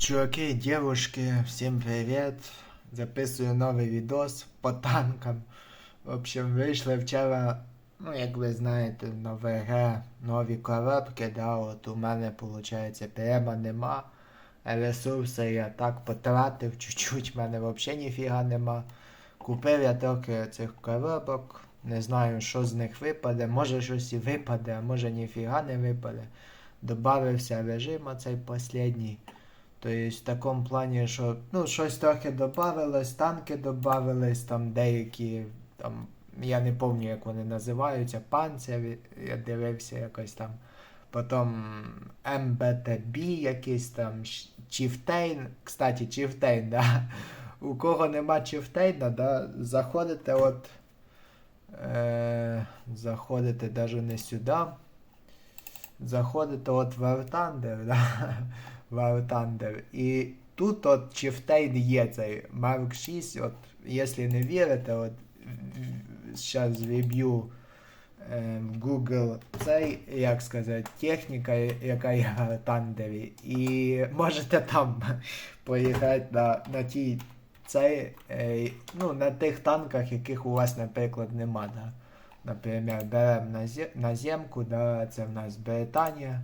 Чуваки, девушки, всем привет! Записую новий відос по танкам. В общем, вийшли вчора, ну як ви знаєте, нове ге, нові коробки, да, от у мене виходить прямо нема. Ресурси я так потратив чуть-чуть, в мене взагалі ніфіга нема. Купив я трохи цих коробок, не знаю, що з них випаде, може щось і випаде, а може ніфіга не випаде. Добавився режим оцей последній. Тобто в такому плані, що ну, щось трохи додавалось, танки додавались, там деякі, там, я не пам'ятаю, як вони називаються, панцирі, я дивився якось там. Потім МБТБ якийсь там, Чіфтейн. Кстати, Чіфтейн, да. У кого нема Чіфтейна, да, заходите от. Е, заходите навіть не сюди. Заходите от в Thunder, да. War Thunder. І тут от Chieftain є цей Mark 6. От, Якщо не вірите, от зараз віб'ю е, Google цей, як сказати, техніка, яка є в Thunder. І можете там поїхати на на тій цей, ну, на тих танках, яких у вас, наприклад, нема. Да? Наприклад, беремо наземку, да, це в нас Британія.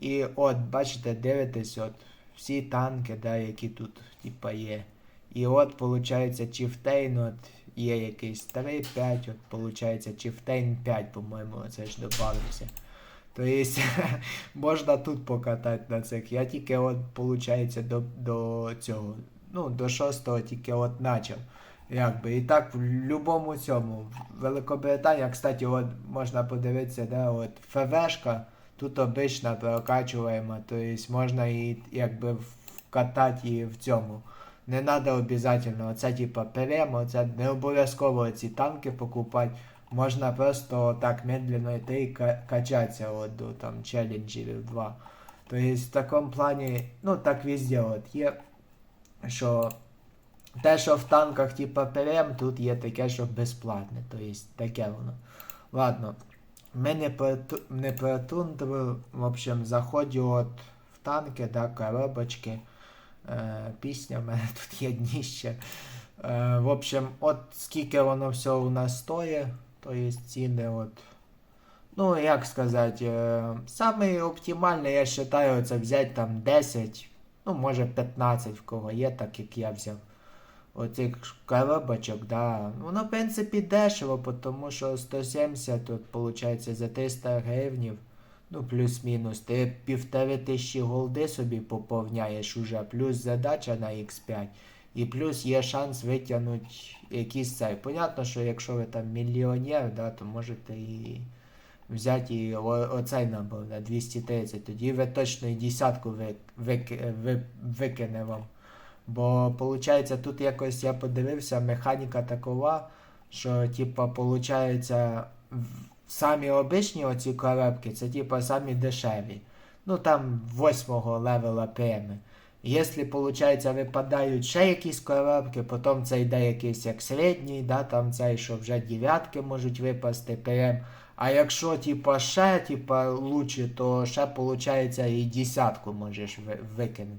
І от, бачите, дивитесь, от всі танки, да, які тут типа, є. І от, виходить, Chieftain, от є якийсь 3-5, от, виходить, Chieftain 5, по-моєму, це ж додався. Тобто, можна тут покатати на цих. Я тільки от, виходить, до до цього, ну, до 6 тільки от почав. Якби. І так в будь-якому цьому. Великобританія, кстати, от можна подивитися, да, от ФВшка. Тут обично прокачуємо, тобто можна її якби вкатати її в цьому. Не треба обов'язково оце типа перемо, це не обов'язково ці танки покупати. Можна просто так медленно йти і качатися от до там челленджерів 2. Тобто в такому плані, ну так везде от є, що те, що в танках типа перем, тут є таке, що безплатне. Тобто таке воно. Ладно. Ми не протундрили, в общем, заходжу от в танки, да, коробочки. Е, Пісня в мене тут є дніще. Е, В общем, от скільки воно все у нас стоїть, то є ціни от. Ну, як сказати, е, саме оптимальне, я вважаю, це взяти там 10, ну, може 15 в кого є, так як я взяв оцих коробочок, да. Воно, в принципі, дешево, тому що 170 тут, виходить, за 300 гривнів. Ну, плюс-мінус. Ти півтори тисячі голди собі поповняєш уже, плюс задача на X5. І плюс є шанс витягнути якийсь цей. Понятно, що якщо ви там мільйонер, да, то можете і взяти і оцей набор на 230. Тоді ви точно і десятку вик, вик, вик, викине вам. Бо, виходить, тут якось я подивився, механіка такова, що, типа, виходить, самі обичні оці коробки, це типа самі дешеві. Ну там восьмого левела преми. Якщо, виходить, випадають ще якісь коробки, потім це йде якийсь як середній, да, там цей, що вже дев'ятки можуть випасти прем. А якщо типа, ще типа, лучше, то ще виходить і десятку можеш викинути.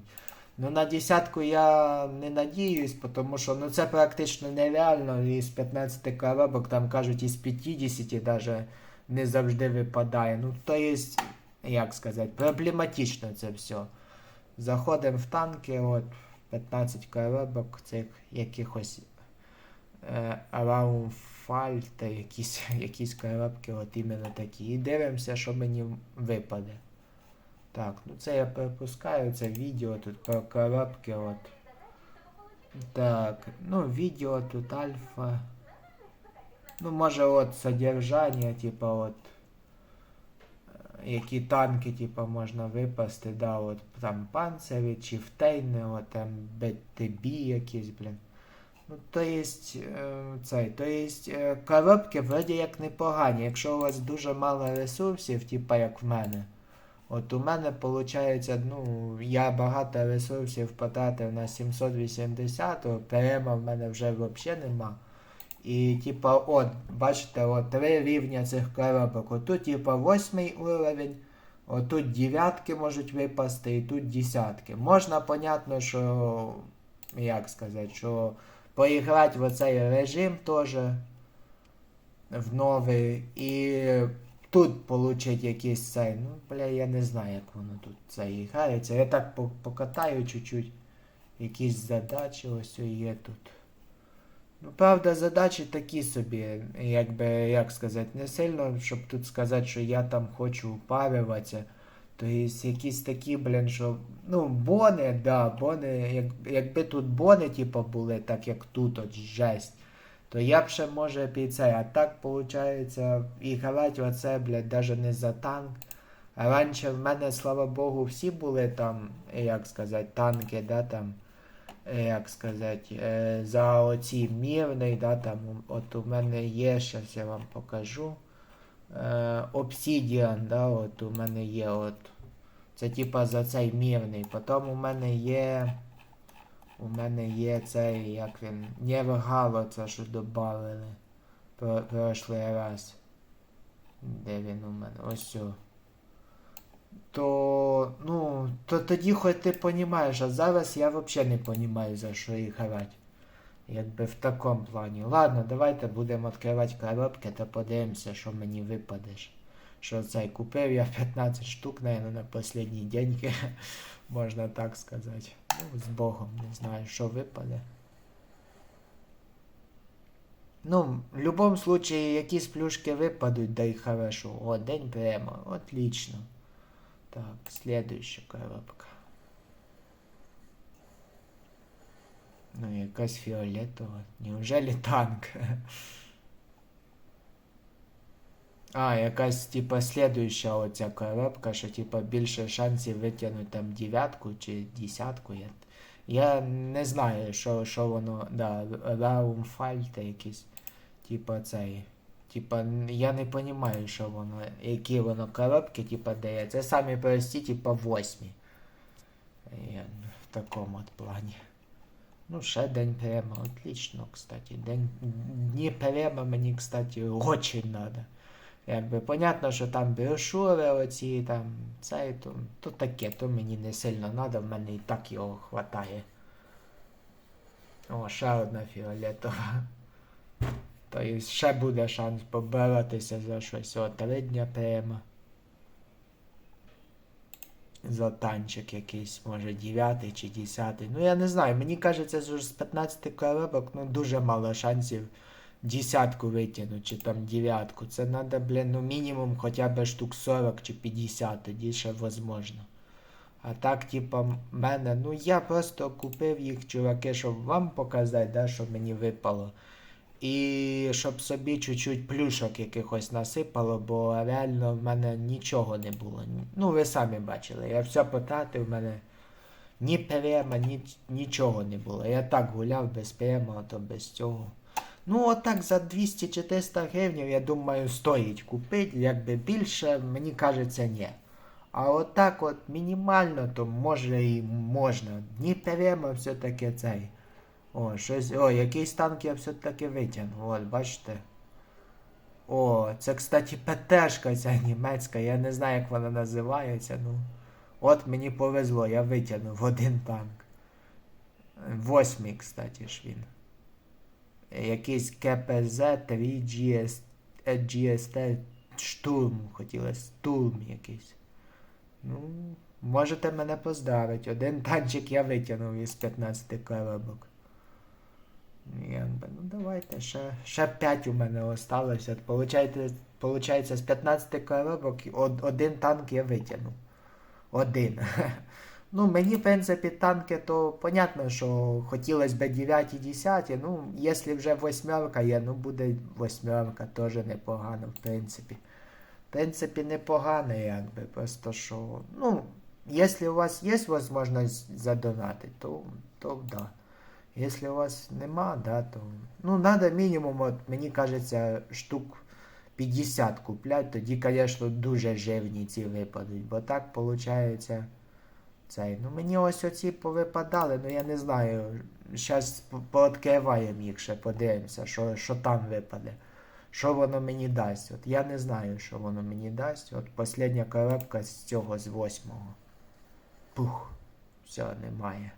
Ну, на десятку я не надіюсь, тому що ну, це практично нереально. Із 15 коробок, там кажуть, із 50 даже не завжди випадає. Ну, то є, як сказати, проблематично це все. Заходимо в танки, от 15 коробок цих якихось е, Раумфальта, якісь якісь коробки, от іменно такі. І дивимося, що мені випаде. Так, ну це я пропускаю, це відео тут про коробки. от. Так, ну відео тут альфа. Ну, може от содержання, типа от. Які танки, типа, можна випасти, да, от там панцирі, чіфтейни, от там БТБ якісь, блін. Ну, то есть, е, цей, то есть, е, коробки вроді як непогані. Якщо у вас дуже мало ресурсів, типа як в мене. От у мене виходить, ну, я багато ресурсів потратив на 780, перема в мене вже взагалі нема. І типа, от, бачите, от три рівня цих коробок. Отут, типа, восьмий уровень, Отут дев'ятки можуть випасти, і тут десятки. Можна, понятно, що. Як сказати, що поіграти в оцей режим теж в новий. І тут получить якийсь цей. Ну, бля, я не знаю, як воно тут це грається. Я так покатаю чуть-чуть. Якісь задачі ось є тут. Ну, правда, задачі такі собі, якби, як сказати, не сильно, щоб тут сказати, що я там хочу упарюватися. То є якісь такі, блін, що. Ну, бони, да, бони, як, якби тут бони, типу, були, так як тут от жесть, то я б ще може під це. А так, виходить, і грати оце, блядь, даже не за танк. А раніше в мене, слава Богу, всі були там, як сказати, танки, да, там е, як сказати, е, за оці мірний, да, там, от у мене є, зараз я вам покажу. Е, Obsidian, да, от у мене є от. Це типа за цей мірний. Потім у мене є. У мене є цей, як він. Нєвгало, це що додавали. Про, прошлий раз. Де він у мене? Ось. о. То, ну, то тоді хоч ти понімаєш, а зараз я взагалі не понімаю, за що їх грати. Якби в такому плані. Ладно, давайте будемо відкривати коробки та подивимося, що мені випадеш. Що цей купив я 15 штук, наверное, на останні деньги, можна так сказати. Ну, з Богом, не знаю, що випаде. Ну, в будь-якому випадку якісь плюшки випадуть, да й хорошо. О, день прямо, отлично. Так, следующая коробка. Ну, якась фіолетова. Неужели танк? А, якась, типа, слідуюча оця коробка, що, типа, більше шансів витягнути там дев'ятку чи десятку. Я, я не знаю, що, що воно, да, Раумфальта якісь, типа, цей. Типа, я не розумію, що воно, які воно коробки, типа, дає. Це самі прості, типа, восьмі. Я в такому от плані. Ну, ще день прямо, отлично, кстати. День, дні прямо мені, кстати, очень надо. Якби понятно, що там брошури оці, там, цей, то, то таке, то мені не сильно треба, в мене і так його хватає. О, ще одна фіолетова. Тобто ще буде шанс поборотися за щось. О, три дня прямо. За танчик якийсь, може 9 чи 10. Ну я не знаю, мені кажеться, що з 15 коробок ну, дуже мало шансів десятку витягнути, чи там дев'ятку. Це треба, блін, ну мінімум хоча б штук 40 чи 50, тоді ще возможно. А так, типа, мене, ну я просто купив їх, чуваки, щоб вам показати, да, що мені випало. І щоб собі чуть-чуть плюшок якихось насипало, бо реально в мене нічого не було. Ну, ви самі бачили, я все потратив, в мене ні према, ні, нічого не було. Я так гуляв без а то без цього. Ну, отак за 200-400 гривень, я думаю, стоїть купити, якби більше, мені кажеться, ні. А отак от мінімально, то може і можна. Ні према все-таки цей. О, щось. О, якийсь танк я все-таки витягнув. От, бачите. О, це, кстати, ПТшка ця німецька. Я не знаю, як вона називається. ну. От мені повезло, я витягнув один танк. Восьмий, кстати ж він. Якийсь КПЗ 3 GS, GST штурм хотілося. Штурм якийсь. Ну, можете мене поздравити. Один танчик я витягнув із 15 коробок. Якби, ну давайте, ще, ще 5 у мене осталося. Получається, з 15 коробок од, один танк я витягнув. Один. Ну, мені, в принципі, танки, то понятно, що хотілося б 9 і 10. Ну, якщо вже восьмерка є, ну буде восьмерка, теж непогано, в принципі. В принципі, непогано, якби. Просто що. Ну, якщо у вас є можливість задонатити, то, то да. Якщо у вас нема, да, то. Ну, треба мінімум, от, мені кажеться, штук 50 купляти, тоді, звісно, дуже жирні ці випадуть. Бо так виходить. Цей. Ну мені ось оці повипадали, ну я не знаю. Зараз пооткриваємо їх ще, подивимося, що, що там випаде. що воно мені дасть. От я не знаю, що воно мені дасть. От остання коробка з цього з восьмого. Пух, все, немає.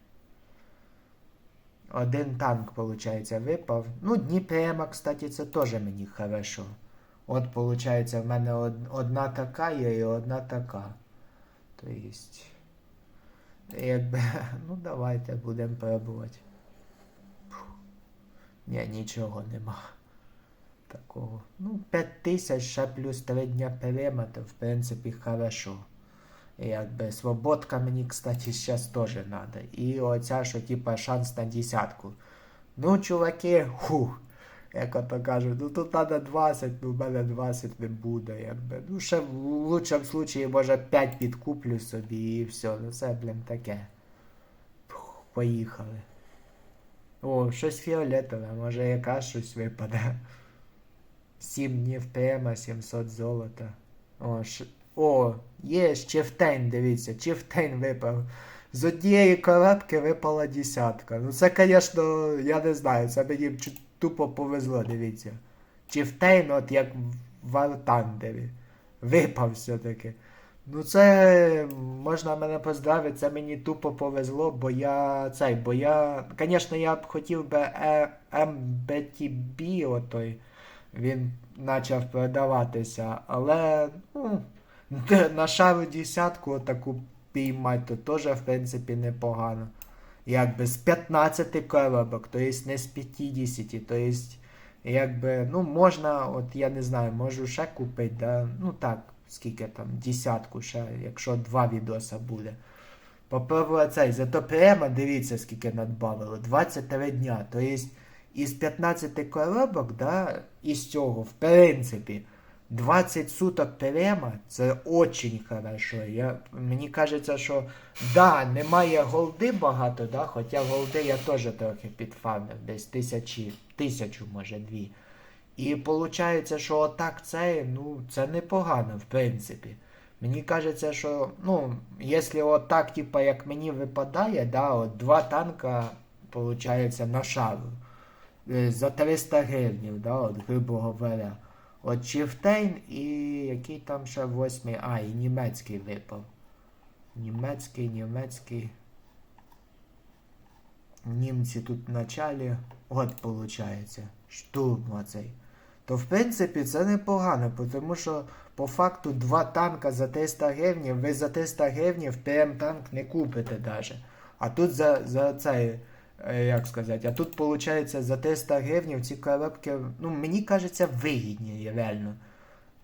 Один танк, виходить, випав. Ну, Дніпрема, кстати, це теж мені хорошо. От, виходить, в мене одна така є і одна така. То єсть. Якби, ну давайте будемо пробувати. Ні, нічого нема. Такого. Ну, 5 тисяч ще плюс 3 дня перемати, в принципі, хорошо. Якби свободка мені, кстати, зараз теж треба. І оця, що типа шанс на десятку. Ну, чуваки, хух. Як ото кажуть, ну тут треба 20, ну в мене 20 не буде, якби. Ну, ще в лучшому случаї, може, 5 підкуплю собі і все. Ну це, блін, таке. Поїхали. О, щось фіолетове, може якраз щось випаде. 7 днів прямо, 700 золота. О, ш... О, є ж Чефтейн, дивіться, Чефтейн випав. З однієї коробки випала десятка. Ну це, звісно, я не знаю, це мені чу- тупо повезло, дивіться. Чифтейн, от як в Артандері. Випав все-таки. Ну це можна мене поздравити, це мені тупо повезло, бо я цей, бо я. Звісно, я б хотів би е, MBTB отой. Він почав продаватися, але ну, на шару десятку таку піймати, то теж, в принципі, непогано. Якби з 15 коробок, то есть не з 50, то есть, якби, ну, можна, от я не знаю, можу ще купити, да, ну так, скільки там, десятку ще, якщо два відоса буде. Попробую цей, зато прямо дивіться, скільки надбавило, 23 дня, то есть, із 15 коробок, да, із цього, в принципі, 20 суток прямо, це очень хорошо. Я, мені кажеться, що да, немає голди багато, да, хоча голди я теж трохи підфармив, десь тисячі, тисячу, може, дві. І виходить, що отак це, ну, це непогано, в принципі. Мені кажеться, що, ну, якщо отак, типа, як мені випадає, да, от два танка, виходить, на шару. е, За 300 гривень, да, от, грубо говоря. От Чифтейн і який там ще восьмий. А, і німецький випав. Німецький, німецький. Німці тут в началі. От виходить. Штурм оцей. То в принципі це непогано, тому що по факту два танка за 300 гривень, ви за 300 гривень ПМ танк не купите даже. А тут за, за цей, як сказати, а тут виходить за 300 гривень ці коробки, ну мені кажеться, вигідні реально.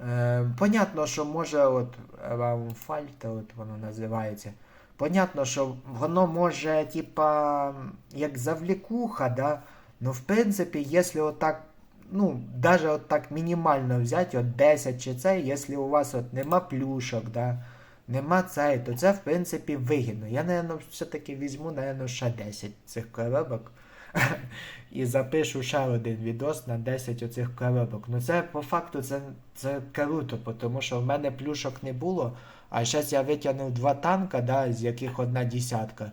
Е, понятно, що може от Раумфальта, от воно називається. Понятно, що воно може, типа, як завлікуха, да. Ну, в принципі, якщо отак, ну, даже от так мінімально взяти, от 10 чи це, якщо у вас от нема плюшок, да, нема цей, то це, в принципі, вигідно. Я, напевно, все-таки візьму, напевно, ще 10 цих коробок. І запишу ще один відос на 10 оцих коробок. Ну це по факту це, це круто, тому що в мене плюшок не було. А зараз я витягнув два танка, да, з яких одна десятка.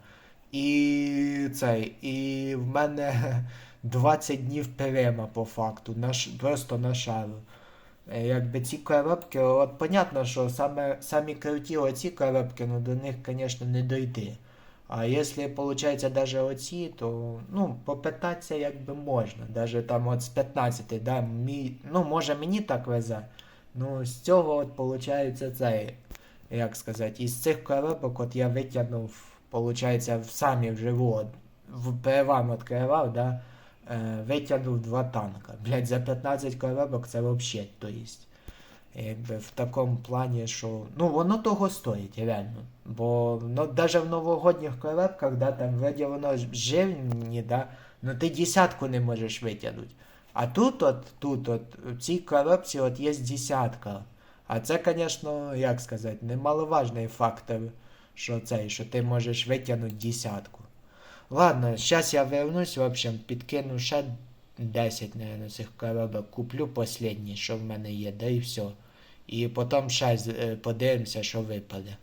І цей, і в мене 20 днів перема по факту, на, просто на шару. Е, Якби ці коробки, от понятно, що саме, самі круті оці коробки, ну до них, звісно, не дойти. А якщо виходить даже оці, то ну, попитатися якби можна. Даже там от з 15, да, мій, ну може мені так везе. Ну з цього от виходить цей, як сказати, із цих коробок от я витягнув, виходить, самі вживу, от, в перевам відкривав, да, е, витягнув два танка. Блять, за 15 коробок це взагалі, то есть. Якби в такому плані, що ну воно того стоїть, реально. Бо ну, навіть в новогодніх коробках, да, там вроді воно ж живні, да, ну ти десятку не можеш витягнути. А тут от, тут от, в цій коробці от є десятка. А це, звісно, як сказати, немаловажний фактор, що цей, що ти можеш витягнути десятку. Ладно, зараз я вернусь, в общем, підкину ще 10, наверное, цих коробок. Куплю последні, що в мене є, да і все. І потім ще е, подивимося, що випаде.